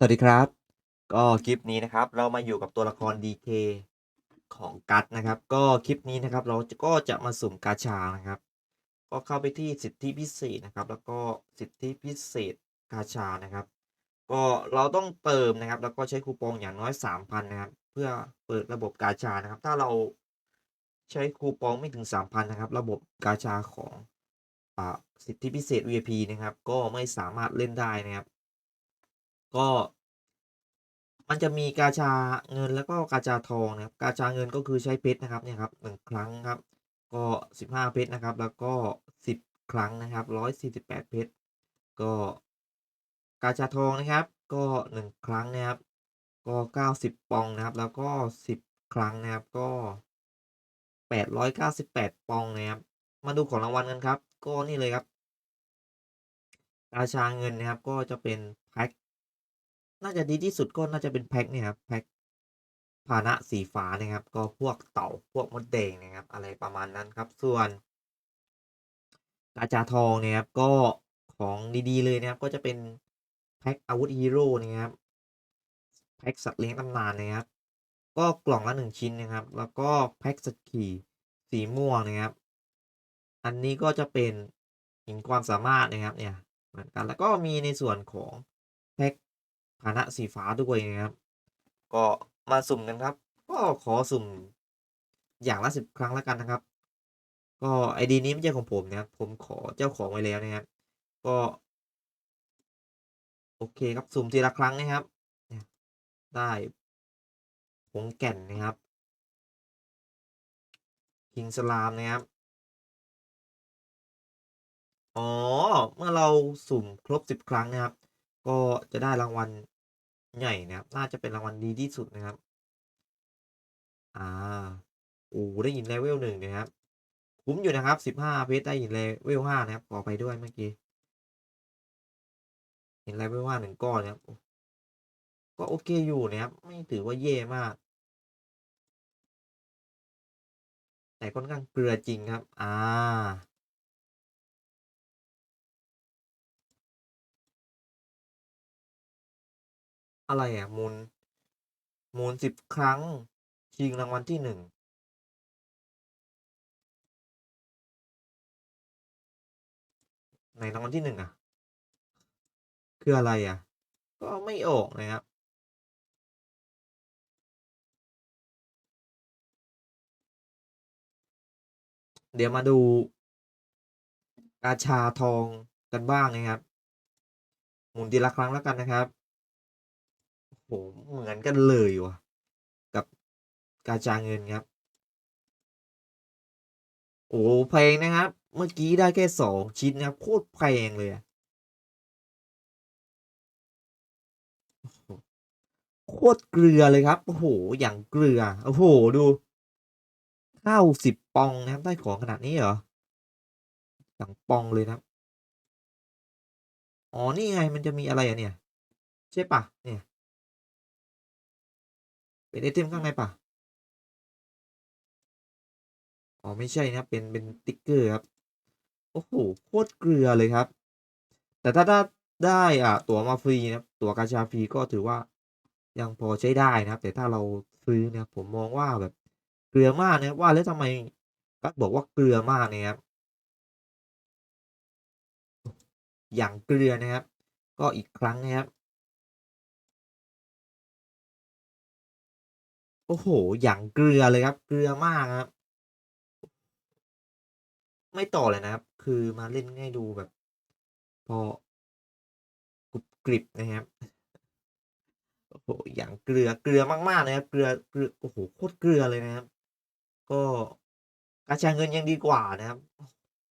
สวัสดีครับ ก็คลิปนี้นะครับ เรามาอยู่กับตัวละคร DK ของกัตนะครับ ก็คลิปนี้นะครับ เราก็จะมาสุ่มกาชานะครับ ก็เข้าไปที่สิทธิพิเศษนะครับ แล้วก็สิทธิพิเศษกาชานะครับ ก็เราต้องเติมนะครับ แล้วก็ใช้คูปองอย่างน้อย 3,000 นะครับ เพื่อเปิดระบบกาชานะครับ ถ้าเราใช้คูปองไม่ถึง 3,000 นะครับ ระบบกาชาของอ่าสิทธิพิเศษ VIP นะครับ ก็ไม่สามารถเล่นได้นะครับ ก็ มันจะมีกาชาเงินแล้วก็กาชาทองนะครับ กาชาเงินก็คือใช้เพชรนะครับเนี่ยครับหนึ่งครั้งครับ ก็สิบห้าเพชรนะครับ แล้วก็สิบครั้งนะครับร้อยสี่สิบแปดเพชรก็กาชาทองนะครับ ก็หนึ่งครั้งนะครับก็เก้าสิบปองนะครับ แล้วก็สิบครั้งนะครับก็แปดร้อยเก้าสิบแปดปองนะครับ มาดูของรางวัลกันครับ ก็นี่เลยครับกาชาเงินนะครับก็จะเป็นแพ็ค น่าจะดีที่สุดก็น่าจะเป็นแพ็คเนี่ยครับแพ็คพาหนะสีฟ้านะครับ ก็พวกเต่าพวกมดแดงนะครับ อะไรประมาณนั้นครับ ส่วนกาชาทองเนี่ยครับก็ของดีๆเลยนะครับ ก็จะเป็นแพ็คอาวุธฮีโร่นะครับแพ็คสัตว์เลี้ยงตำนานนะครับ ก็กล่องละหนึ่งชิ้นนะครับ แล้วก็แพ็คสกีสีม่วงนะครับ อันนี้ก็จะเป็นหินความสามารถนะครับเนี่ยเหมือนกันแล้วก็มีในส่วนของแพ็ค พาหนะสีฟ้าด้วยนะครับ ก็มาสุ่มกันครับ ก็ขอสุ่มอย่างละสิบครั้งแล้วกันนะครับ ก็ไอดีนี้ไม่ใช่ของผมนะครับ ผมขอเจ้าของไว้แล้วนะครับ ก็ โอเคครับสุ่มทีละครั้งนะครับเนี่ยได้ผงแก่นนะครับคิงสลามนะครับอ๋อ เมื่อเราสุ่มครบสิบครั้งนะครับ ก็จะได้รางวัลใหญ่นะครับ น่าจะเป็นรางวัลดีที่สุดนะครับ อ่าโอ้ได้หินเลเวลหนึ่งนะครับ คุ้มอยู่นะครับสิบห้าเพชรได้หินเลเวลห้านะครับขอไปด้วยเมื่อกี้ เหินเลเวลห้าหนึ่งก้อนนะครับ ก็โอเคอยู่นะครับ ไม่ถือว่าเย่มาก แต่ค่อนข้างเกลือจริงครับ อ่า อะไรอะมูลมูลสิบครั้ง ชิงรางวัลที่หนึ่งในรางวัลที่หนึ่งอะ คืออะไรอะ ก็ไม่ออกนะครับเดี๋ยวมาดูกาชาทองกันบ้างนะครับ หมุนทีละครั้งแล้วกันนะครับ โหเหมือนกันเลยว่ะกับกาชาเงินครับ โอ้แพงนะครับ เมื่อกี้ได้แค่สองชิ้นนะครับ โคตรแพงเลยโคตรเกลือเลยครับ โอ้โห อย่างเกลือ โอ้โห ดูข้าวสิบปองนะครับ ได้ของขนาดนี้เหรอ อย่างปองเลยนะครับอ๋อ นี่ไง มันจะมีอะไรอะเนี่ย ใช่ปะเนี่ย เป็นไอเทมข้างในปะอ๋อไม่ใช่นะเป็นเป็นติ๊กเกอร์ครับ โอ้โหโคตรเกลือเลยครับ แต่ถ้าได้ได้อ่าตั๋วมาฟรีนะตั๋วกาชาฟรีก็ถือว่ายังพอใช้ได้นะครับ แต่ถ้าเราซื้อเนี่ยผมมองว่าแบบเกลือมากนะว่าแล้วทำไมกัสบอกว่าเกลือมากเนี่ยครับ อย่างเกลือนะครับ ก็อีกครั้งนะครับ โอ้โห อย่างเกลือเลยครับ เกลือมากครับ ไม่ต่อเลยนะครับ คือมาเล่นให้ดูแบบ พอกรุบกริบนะครับ โอ้โห อย่างเกลือ เกลือมากๆนะครับ เกลือ เกลือ โอ้โห โคตรเกลือเลยนะครับ ก็กาชายเงินยังดีกว่านะครับ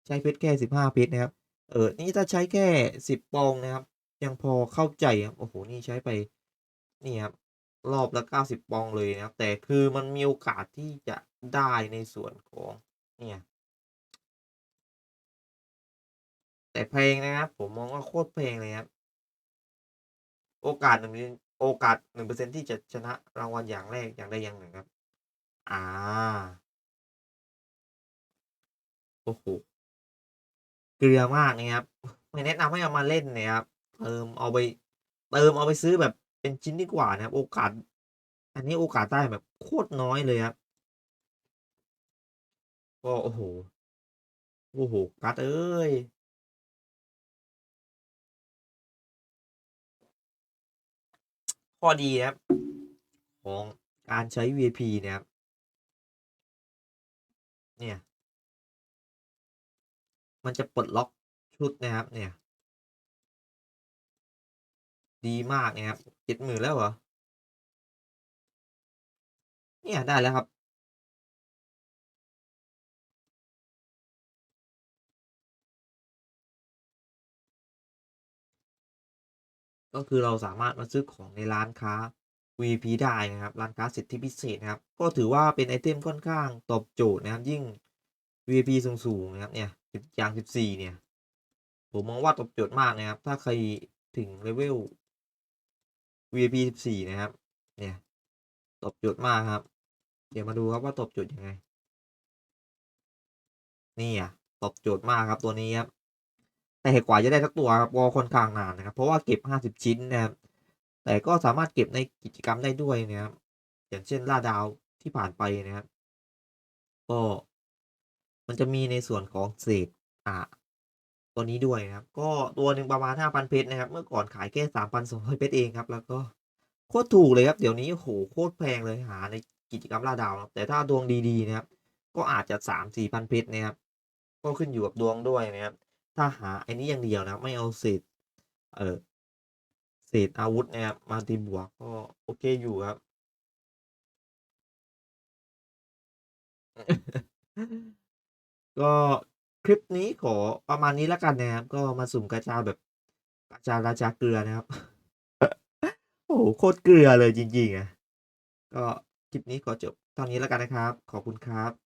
ใช้เพชรแค่สิบห้าเพชรนะครับ เออ นี่ถ้าใช้แค่สิบปองนะครับ ยังพอเข้าใจครับ โอ้โห นี่ใช้ไป นี่ครับ รอบละเก้าสิบปองเลยนะครับแต่คือมันมีโอกาสที่จะได้ในส่วนของเนี่ยแต่แพงนะครับผมมองว่าโคตรแพงเลยครับโอกาสหนึ่งโอกาสหนึ่งเปอร์เซ็นที่จะชนะรางวัลอย่างแรกอย่างใดอย่างหนึ่งครับ อ่า โอ้โหเกลือมากนะครับ ไม่แนะนำให้เอามาเล่นนะครับเติมเอาไป เติมเอาไปซื้อแบบ เป็นชิ้นดีกว่านะครับ โอกาส อันนี้โอกาสได้แบบโคตรน้อยเลยครับก็โอ้โฮโอ้โฮการ์ดเอ้ยข้อดีนะครับ ของการใช้ VIP เนี่ยครับ เนี่ย มันจะปลดล็อกชุดนะครับ เนี่ย ดีมากนะครับ 70,000แล้วเหรอ?เนี่ยได้แล้วครับ ก็คือเราสามารถมาซื้อของในร้านค้า VIP ได้นะครับ ร้านค้าสิทธิพิเศษนะครับ ก็ถือว่าเป็นไอเทมค่อนข้างตอบโจทย์นะครับ ยิ่ง VIP สูงๆนะครับเนี่ย10อย่าง 14 เนี่ย ผมมองว่าตอบโจทย์มากนะครับ ถ้าใครถึง level VIP 14 นะครับ เนี่ย ตบจทย์มากครับ เดี๋ยวมาดูครับว่าตบจทย์ยังไง นี่ยตบจทย์มากครับตัวนี้ครับแต่กว่าจะได้สักตัวครับก็ค่อนข้างนานนะครับ เพราะว่าเก็บ 50 ชิ้นนะครับ แต่ก็สามารถเก็บในกิจกรรมได้ด้วยนะครับ อย่างเช่นล่าดาวที่ผ่านไปนะครับ ก็มันจะมีในส่วนของเศษอ่า ตัวนี้ด้วยนะครับ ก็ตัวหนึ่งประมาณ 5,000 เพชรนะครับ เมื่อก่อนขายแค่ 3,200 เพชรเองครับ แล้วก็โคตรถูกเลยครับ เดี๋ยวนี้โอ้โคตรแพงเลยหาในกิจกรรมล่าดาวแต่ถ้าดวงดีๆนะครับ ก็อาจจะ 3-4,000 เพชรนะครับ ก็ขึ้นอยู่กับดวงด้วยนะครับ ถ้าหาไอ้นี้อย่างเดียวนะไม่เอาเศษเออเศษอาวุธนะครับมาตีบวกก็โอเคอยู่ครับก็ คลิปนี้ขอประมาณนี้แล้วกันนะครับ ก็มาสุ่มกระจาแบบกระจาราชาเกลือนะครับ โอ้โหโคตรเกลือเลยจริงๆอะก็คลิปนี้ขอจบเท่านี้แล้วกันนะครับ ขอบคุณครับ